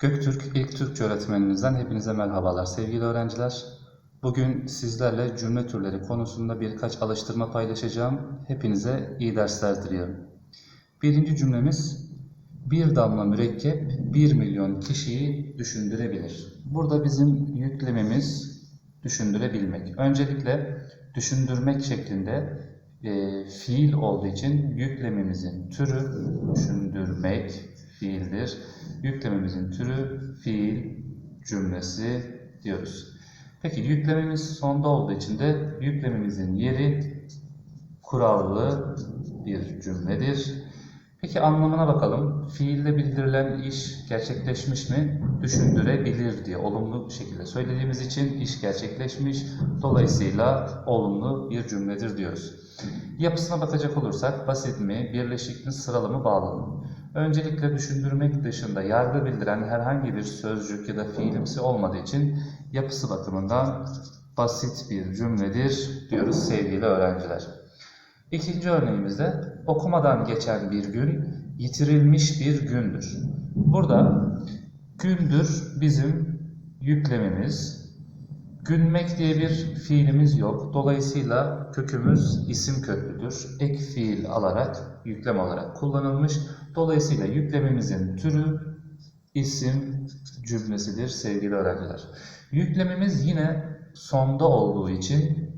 Göktürk İlk Türkçe öğretmeninizden hepinize merhabalar sevgili öğrenciler. Bugün sizlerle cümle türleri konusunda birkaç alıştırma paylaşacağım. Hepinize iyi dersler diliyorum. Birinci cümlemiz bir damla mürekkep 1 milyon kişiyi düşündürebilir. Burada bizim yüklemimiz düşündürebilmek. Öncelikle düşündürmek şeklinde e, fiil olduğu için yüklemimizin türü düşündürmek fiildir. Yüklemimizin türü fiil cümlesi diyoruz. Peki yüklemimiz sonda olduğu için de yüklemimizin yeri kurallı bir cümledir. Peki anlamına bakalım. Fiilde bildirilen iş gerçekleşmiş mi? Düşündürebilir diye olumlu şekilde söylediğimiz için iş gerçekleşmiş. Dolayısıyla olumlu bir cümledir diyoruz. Yapısına bakacak olursak basit mi, birleşik mi, sıralı mı, bağlı mı? Öncelikle düşündürmek dışında yargı bildiren herhangi bir sözcük ya da fiilimsi olmadığı için yapısı bakımından basit bir cümledir diyoruz sevgili öğrenciler. İkinci örneğimizde okumadan geçen bir gün yitirilmiş bir gündür. Burada gündür bizim yüklemimiz. Günmek diye bir fiilimiz yok. Dolayısıyla kökümüz isim köklüdür. Ek fiil alarak yüklem olarak kullanılmış. Dolayısıyla yüklemimizin türü isim cümlesidir sevgili öğrenciler. Yüklemimiz yine sonda olduğu için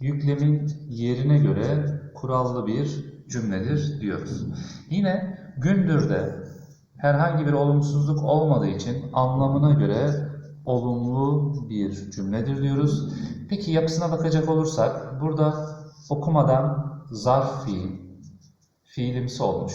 yüklemin yerine göre kurallı bir cümledir diyoruz. Yine gündür de herhangi bir olumsuzluk olmadığı için anlamına göre olumlu bir cümledir diyoruz. Peki yapısına bakacak olursak burada okumadan zarf fiil, fiilimsi olmuş.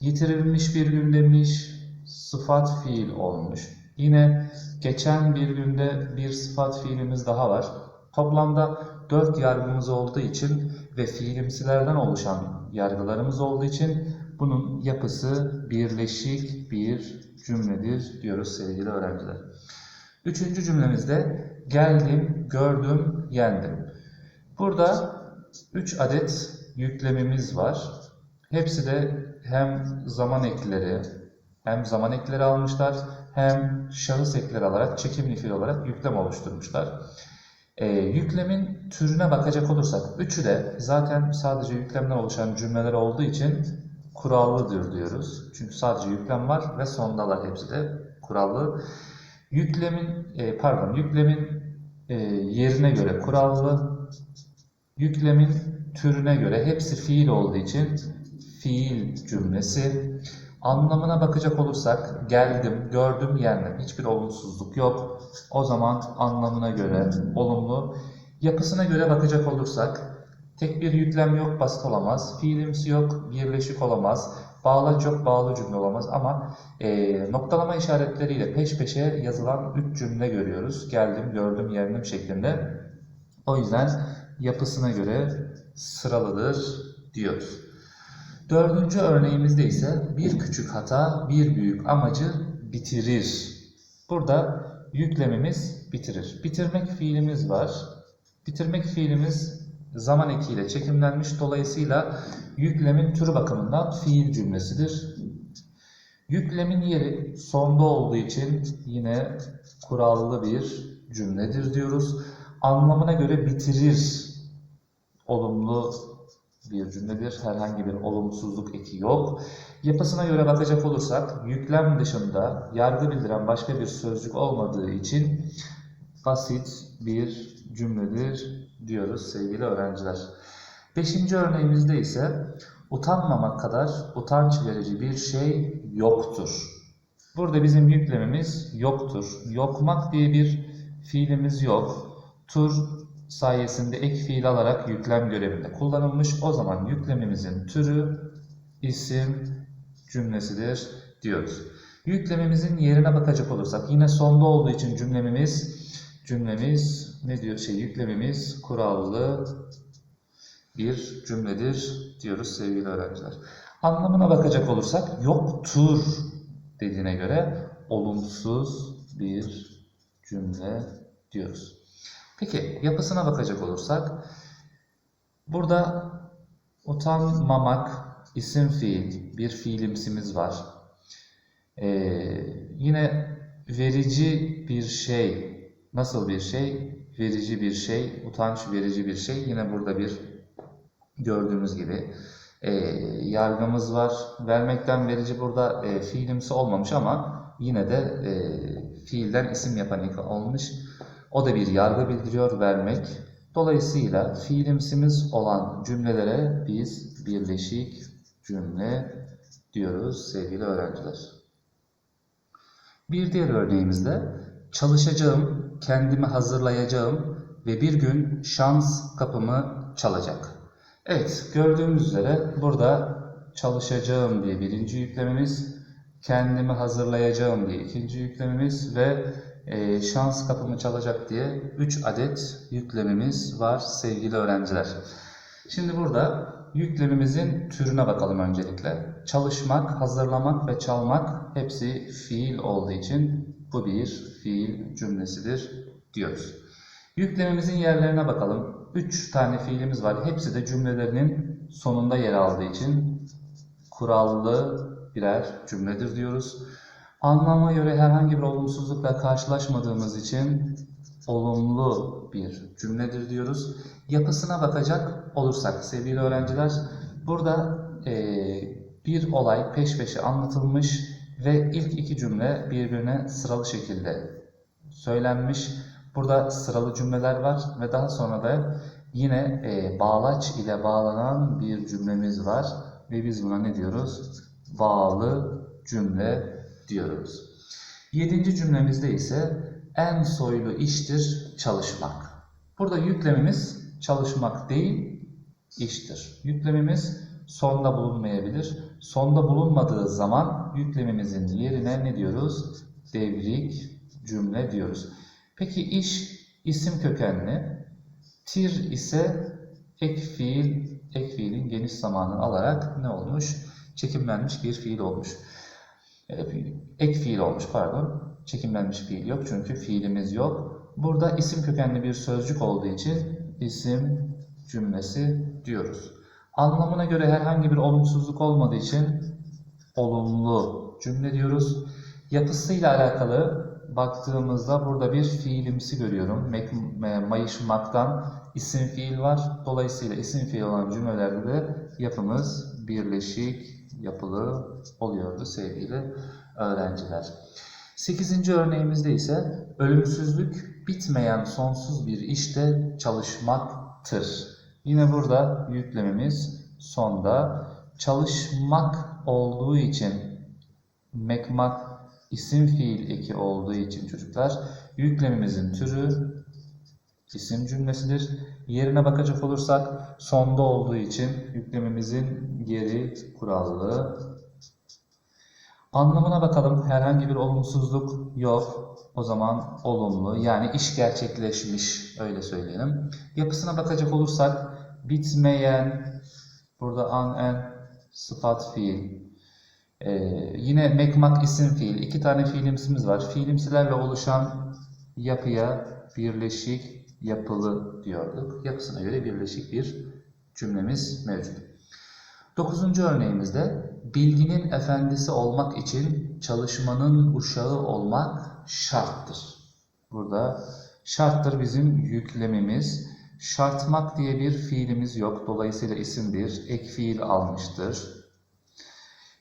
Yitirilmiş bir gün demiş, sıfat fiil olmuş. Yine geçen bir günde bir sıfat fiilimiz daha var. Toplamda dört yargımız olduğu için ve fiilimsilerden oluşan yargılarımız olduğu için bunun yapısı birleşik bir cümledir diyoruz sevgili öğrenciler. Üçüncü cümlemizde geldim, gördüm, yendim. Burada üç adet yüklemimiz var. Hepsi de hem zaman ekleri, hem zaman ekleri almışlar, hem şahıs ekleri alarak, çekimli fiil olarak yüklem oluşturmuşlar. Ee, yüklemin türüne bakacak olursak, üçü de zaten sadece yüklemden oluşan cümleler olduğu için kurallıdır diyoruz. Çünkü sadece yüklem var ve sondalar hepsi de kurallı. Yüklemin, e, pardon, yüklemin e, yerine göre kurallı, yüklemin türüne göre hepsi fiil olduğu için fiil cümlesi. Anlamına bakacak olursak geldim, gördüm, yendim. Hiçbir olumsuzluk yok. O zaman anlamına göre olumlu. Yapısına göre bakacak olursak tek bir yüklem yok, basit olamaz. Fiilimsi yok, birleşik olamaz. Bağlaç yok, bağlı cümle olamaz. Ama e, noktalama işaretleriyle peş peşe yazılan üç cümle görüyoruz. Geldim, gördüm, yendim şeklinde. O yüzden yapısına göre sıralıdır diyoruz. Dördüncü örneğimizde ise bir küçük hata bir büyük amacı bitirir. Burada yüklemimiz bitirir. Bitirmek fiilimiz var. Bitirmek fiilimiz zaman ekiyle çekimlenmiş. Dolayısıyla yüklemin türü bakımından fiil cümlesidir. Yüklemin yeri sonda olduğu için yine kurallı bir cümledir diyoruz. Anlamına göre bitirir olumlu bir cümledir. Herhangi bir olumsuzluk eki yok. Yapısına göre bakacak olursak yüklem dışında yargı bildiren başka bir sözcük olmadığı için basit bir cümledir diyoruz sevgili öğrenciler. Beşinci örneğimizde ise utanmamak kadar utanç verici bir şey yoktur. Burada bizim yüklemimiz yoktur. Yokmak diye bir fiilimiz yok. Tur sayesinde ek fiil alarak yüklem görevinde kullanılmış. O zaman yüklemimizin türü isim cümlesidir diyoruz. Yüklemimizin yerine bakacak olursak yine sonda olduğu için cümlemimiz cümlemiz ne diyor şey yüklemimiz kurallı bir cümledir diyoruz sevgili öğrenciler. Anlamına bakacak olursak yoktur dediğine göre olumsuz bir cümle diyoruz. Peki yapısına bakacak olursak burada utanmamak isim fiil bir fiilimsimiz var. Ee, yine verici bir şey. Nasıl bir şey? Verici bir şey, utanç verici bir şey. Yine burada bir gördüğümüz gibi e, yargımız var. Vermekten verici burada e, fiilimsi olmamış ama yine de e, fiilden isim yapan olmuş. O da bir yargı bildiriyor vermek. Dolayısıyla fiilimsimiz olan cümlelere biz birleşik cümle diyoruz sevgili öğrenciler. Bir diğer örneğimizde çalışacağım, kendimi hazırlayacağım ve bir gün şans kapımı çalacak. Evet, gördüğümüz üzere burada çalışacağım diye birinci yüklememiz, kendimi hazırlayacağım diye ikinci yüklememiz ve e, şans kapımı çalacak diye 3 adet yüklemimiz var sevgili öğrenciler. Şimdi burada yüklemimizin türüne bakalım öncelikle. Çalışmak, hazırlamak ve çalmak hepsi fiil olduğu için bu bir fiil cümlesidir diyoruz. Yüklemimizin yerlerine bakalım. 3 tane fiilimiz var. Hepsi de cümlelerinin sonunda yer aldığı için kurallı birer cümledir diyoruz. Anlama göre herhangi bir olumsuzlukla karşılaşmadığımız için olumlu bir cümledir diyoruz. Yapısına bakacak olursak sevgili öğrenciler, burada eee, bir olay peş peşe anlatılmış ve ilk iki cümle birbirine sıralı şekilde söylenmiş. Burada sıralı cümleler var ve daha sonra da yine eee, bağlaç ile bağlanan bir cümlemiz var ve biz buna ne diyoruz? Bağlı cümle diyoruz. Yedinci cümlemizde ise en soylu iştir çalışmak. Burada yüklemimiz çalışmak değil, iştir. Yüklemimiz sonda bulunmayabilir. Sonda bulunmadığı zaman yüklemimizin yerine ne diyoruz? Devrik cümle diyoruz. Peki iş isim kökenli, tir ise ek fiil, ek fiilin geniş zamanını alarak ne olmuş? Çekimlenmiş bir fiil olmuş. E, Ek fiil olmuş pardon. Çekimlenmiş fiil yok çünkü fiilimiz yok. Burada isim kökenli bir sözcük olduğu için isim cümlesi diyoruz. Anlamına göre herhangi bir olumsuzluk olmadığı için olumlu cümle diyoruz. Yapısıyla alakalı baktığımızda burada bir fiilimsi görüyorum. E, Mayışmaktan isim fiil var. Dolayısıyla isim fiil olan cümlelerde de yapımız birleşik yapılı oluyordu sevgili öğrenciler. Sekizinci örneğimizde ise ölümsüzlük bitmeyen sonsuz bir işte çalışmaktır. Yine burada yüklememiz sonda çalışmak olduğu için mekmak isim fiil eki olduğu için çocuklar yüklemimizin türü isim cümlesidir. Yerine bakacak olursak sonda olduğu için yüklemimizin yeri kurallı. Anlamına bakalım. Herhangi bir olumsuzluk yok. O zaman olumlu. Yani iş gerçekleşmiş. Öyle söyleyelim. Yapısına bakacak olursak bitmeyen burada an en sıfat fiil. Ee, yine mekmak isim fiil. İki tane fiilimsimiz var. Fiilimsilerle oluşan yapıya birleşik yapılı diyorduk. Yapısına göre birleşik bir cümlemiz mevcut. Dokuzuncu örneğimizde bilginin efendisi olmak için çalışmanın uşağı olmak şarttır. Burada şarttır bizim yüklemimiz. Şartmak diye bir fiilimiz yok. Dolayısıyla isim bir ek fiil almıştır.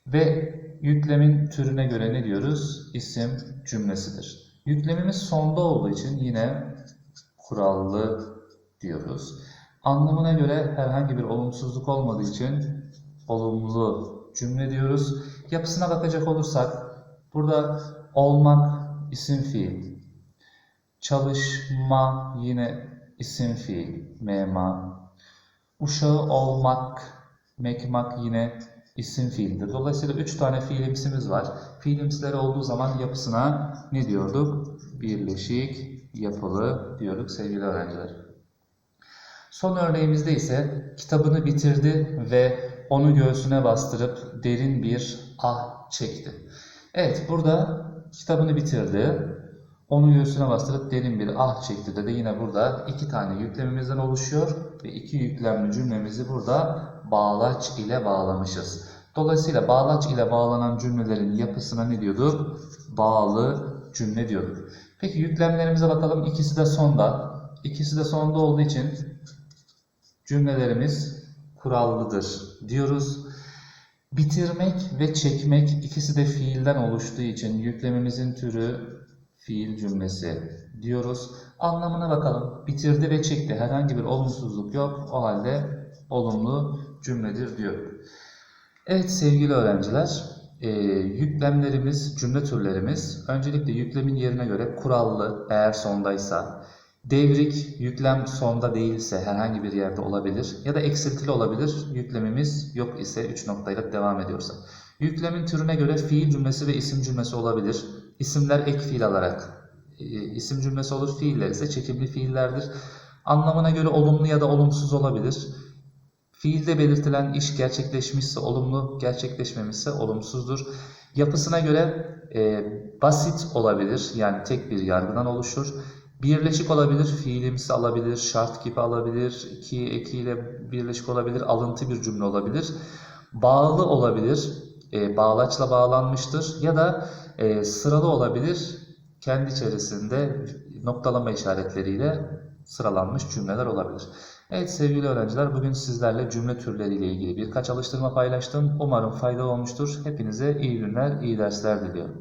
Ve yüklemin türüne göre ne diyoruz? İsim cümlesidir. Yüklemimiz sonda olduğu için yine kurallı diyoruz. Anlamına göre herhangi bir olumsuzluk olmadığı için olumlu cümle diyoruz. Yapısına bakacak olursak burada olmak isim fiil. Çalışma yine isim fiil. Mema. Uşağı olmak, mekmak yine isim fiildir. Dolayısıyla üç tane fiilimsimiz var. Fiilimsiler olduğu zaman yapısına ne diyorduk? Birleşik yapılı diyorduk sevgili öğrenciler. Son örneğimizde ise kitabını bitirdi ve onu göğsüne bastırıp derin bir ah çekti. Evet burada kitabını bitirdi. Onu göğsüne bastırıp derin bir ah çekti de, de yine burada iki tane yüklemimizden oluşuyor ve iki yüklemli cümlemizi burada bağlaç ile bağlamışız. Dolayısıyla bağlaç ile bağlanan cümlelerin yapısına ne diyorduk? bağlı cümle diyorduk. Peki yüklemlerimize bakalım. İkisi de sonda. İkisi de sonda olduğu için cümlelerimiz kurallıdır diyoruz. Bitirmek ve çekmek ikisi de fiilden oluştuğu için yüklemimizin türü fiil cümlesi diyoruz. Anlamına bakalım. Bitirdi ve çekti. Herhangi bir olumsuzluk yok. O halde olumlu cümledir diyor. Evet sevgili öğrenciler, e, yüklemlerimiz, cümle türlerimiz öncelikle yüklemin yerine göre kurallı eğer sondaysa, devrik yüklem sonda değilse herhangi bir yerde olabilir ya da eksiltili olabilir yüklemimiz yok ise 3 noktayla devam ediyorsa. Yüklemin türüne göre fiil cümlesi ve isim cümlesi olabilir. İsimler ek fiil alarak e, isim cümlesi olur, fiiller ise çekimli fiillerdir. Anlamına göre olumlu ya da olumsuz olabilir. Fiilde belirtilen iş gerçekleşmişse olumlu, gerçekleşmemişse olumsuzdur. Yapısına göre e, basit olabilir, yani tek bir yargıdan oluşur. Birleşik olabilir, fiilimsi alabilir, şart gibi alabilir, iki ekiyle birleşik olabilir, alıntı bir cümle olabilir. Bağlı olabilir, e, bağlaçla bağlanmıştır ya da e, sıralı olabilir, kendi içerisinde noktalama işaretleriyle sıralanmış cümleler olabilir. Evet sevgili öğrenciler bugün sizlerle cümle türleriyle ilgili birkaç alıştırma paylaştım. Umarım faydalı olmuştur. Hepinize iyi günler, iyi dersler diliyorum.